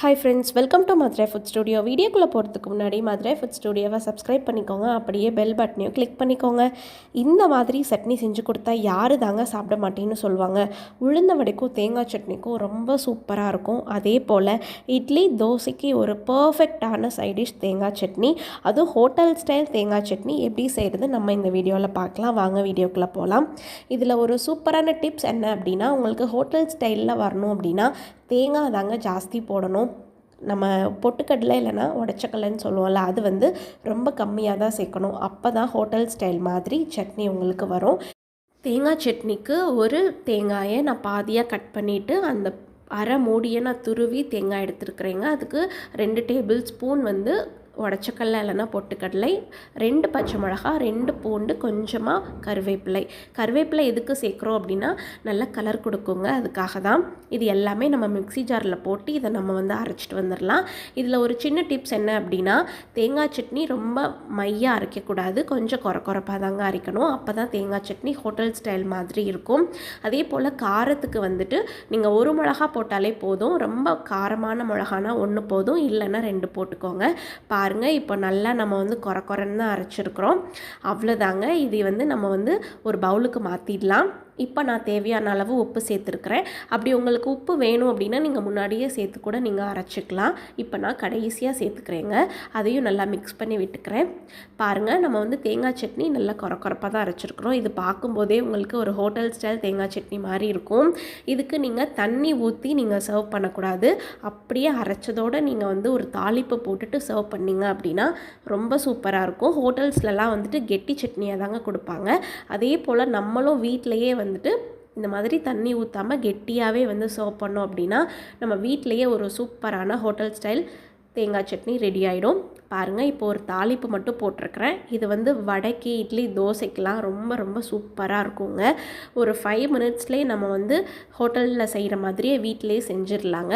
Hi friends welcome to Madurai food studio வீடியோக்குள்ளே போகிறதுக்கு முன்னாடி மதுரை ஃபுட் ஸ்டுடியோவை சப்ஸ்கிரைப் பண்ணிக்கோங்க. அப்படியே பெல் பட்டனையும் கிளிக் பண்ணிக்கோங்க. இந்த மாதிரி சட்னி செஞ்சு கொடுத்தா யாரு தாங்க சாப்பிட மாட்டேன்னு சொல்லுவாங்க. உளுந்த வடைக்கும் தேங்காய் சட்னிக்கும் ரொம்ப சூப்பராக இருக்கும். அதே போல் இட்லி தோசைக்கு ஒரு பர்ஃபெக்டான சைடிஷ் தேங்காய் சட்னி. அதுவும் ஹோட்டல் ஸ்டைல் தேங்காய் சட்னி. எப்படி செய்கிறது நம்ம இந்த வீடியோவில் பார்க்கலாம். வாங்க வீடியோக்குள்ளே போகலாம் இதில் ஒரு சூப்பரான டிப்ஸ் என்ன அப்படின்னா உங்களுக்கு ஹோட்டல் ஸ்டைலில் வரணும் அப்படின்னா தேங்காய் தாங்க ஜாஸ்தி போடணும். நம்ம பொட்டுக்கடலை இல்லைன்னா உடச்சக்கடலைன்னு சொல்லுவோம்ல அது வந்து ரொம்ப கம்மியாக தான் சேர்க்கணும். அப்போ தான் ஹோட்டல் ஸ்டைல் மாதிரி சட்னி உங்களுக்கு வரும். தேங்காய் சட்னிக்கு ஒரு தேங்காயை நான் பாதியாக கட் பண்ணிவிட்டு அந்த அரை மூடியை நான் துருவி தேங்காய் எடுத்துருக்குறேங்க. அதுக்கு ரெண்டு டேபிள் ஸ்பூன் வந்து உடச்சக்கடலை இல்லைன்னா பொட்டுக்கடலை ரெண்டு பச்சை மிளகா ரெண்டு பூண்டு கொஞ்சமாக கருவேப்பிலை. கருவேப்பிலை எதுக்கு சேர்க்குறோம் அப்படின்னா நல்ல கலர் கொடுக்குங்க. அதுக்காக தான் இது எல்லாமே நம்ம மிக்சி ஜாரில் போட்டு இதை நம்ம வந்து அரைச்சிட்டு வந்துடலாம் இதில் ஒரு சின்ன டிப்ஸ் என்ன அப்படின்னா தேங்காய் சட்னி ரொம்ப மையாக அரைக்கக்கூடாது. கொஞ்சம் குறை குறைப்பாக தாங்க அரைக்கணும். அப்போ தான் தேங்காய் சட்னி ஹோட்டல் ஸ்டைல் மாதிரி இருக்கும். அதே போல் காரத்துக்கு வந்துட்டு நீங்கள் ஒரு மிளகா போட்டாலே போதும். ரொம்ப காரமான மிளகானா ஒன்று போதும். இல்லைன்னா ரெண்டு போட்டுக்கோங்க. பாருங்கள் இப்போ நல்லா நம்ம வந்து குறை குறைன்னு தான் அரைச்சிருக்கிறோம். அவ்வளோதாங்க இது வந்து நம்ம வந்து ஒரு பவுலுக்கு மாற்றிடலாம் இப்போ நான் தேவையான அளவு உப்பு சேர்த்துருக்குறேன். அப்படி உங்களுக்கு உப்பு வேணும் அப்படின்னா நீங்கள் முன்னாடியே சேர்த்து கூட நீங்கள் அரைச்சிக்கலாம். இப்போ நான் கடைசியாக சேர்த்துக்கிறேங்க. அதையும் நல்லா மிக்ஸ் பண்ணி விட்டுக்கிறேன். பாருங்கள் நம்ம வந்து தேங்காய் சட்னி நல்லா குறக்குறப்பாக தான் அரைச்சிருக்கிறோம். இது பார்க்கும்போதே உங்களுக்கு ஒரு ஹோட்டல் ஸ்டைல் தேங்காய் சட்னி மாதிரி இருக்கும். இதுக்கு நீங்கள் தண்ணி ஊற்றி நீங்கள் சர்வ் பண்ணக்கூடாது. அப்படியே அரைச்சதோடு நீங்கள் வந்து ஒரு தாளிப்பு போட்டுட்டு சர்வ் பண்ணிங்க அப்படின்னா ரொம்ப சூப்பராக இருக்கும். ஹோட்டல்ஸ்லலாம் வந்துட்டு கெட்டி சட்னியாக தாங்க கொடுப்பாங்க. அதே போல் நம்மளும் வீட்டிலையே வந்து வந்துட்டு இந்த மாதிரி தண்ணி ஊற்றாமல் கெட்டியாகவே வந்து சர்வ் பண்ணோம் அப்படின்னா நம்ம வீட்டிலையே ஒரு சூப்பரான ஹோட்டல் ஸ்டைல் தேங்காய் சட்னி ரெடி ஆகிடும் பாருங்கள் இப்போ ஒரு தாளிப்பு மட்டும் போட்டிருக்கிறேன். இது வந்து வடைக்கு இட்லி தோசைக்கெலாம் ரொம்ப ரொம்ப சூப்பராக இருக்குங்க. ஒரு ஃபைவ் மினிட்ஸ்லேயே நம்ம வந்து ஹோட்டலில் செய்கிற மாதிரியே வீட்டிலேயே செஞ்சிடலாங்க.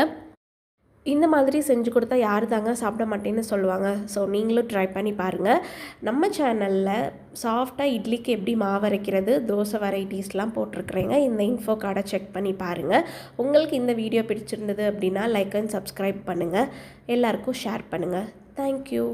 இந்த மாதிரி செஞ்சு கொடுத்தா யார் தாங்க சாப்பிட மாட்டேன்னு சொல்லுவாங்க. ஸோ நீங்களும் ட்ரை பண்ணி பாருங்கள் நம்ம சேனலில் சாஃப்டாக இட்லிக்கு எப்படி மாவு அரைக்கிறது தோசை வெரைட்டிஸ்லாம் போட்டிருக்கிறேங்க. இந்த இன்ஃபோ கார்டை செக் பண்ணி பாருங்கள் உங்களுக்கு இந்த வீடியோ பிடிச்சிருந்தது அப்படின்னா லைக் அண்ட் சப்ஸ்கிரைப் பண்ணுங்கள் எல்லாருக்கும் ஷேர் பண்ணுங்கள் தேங்க்யூ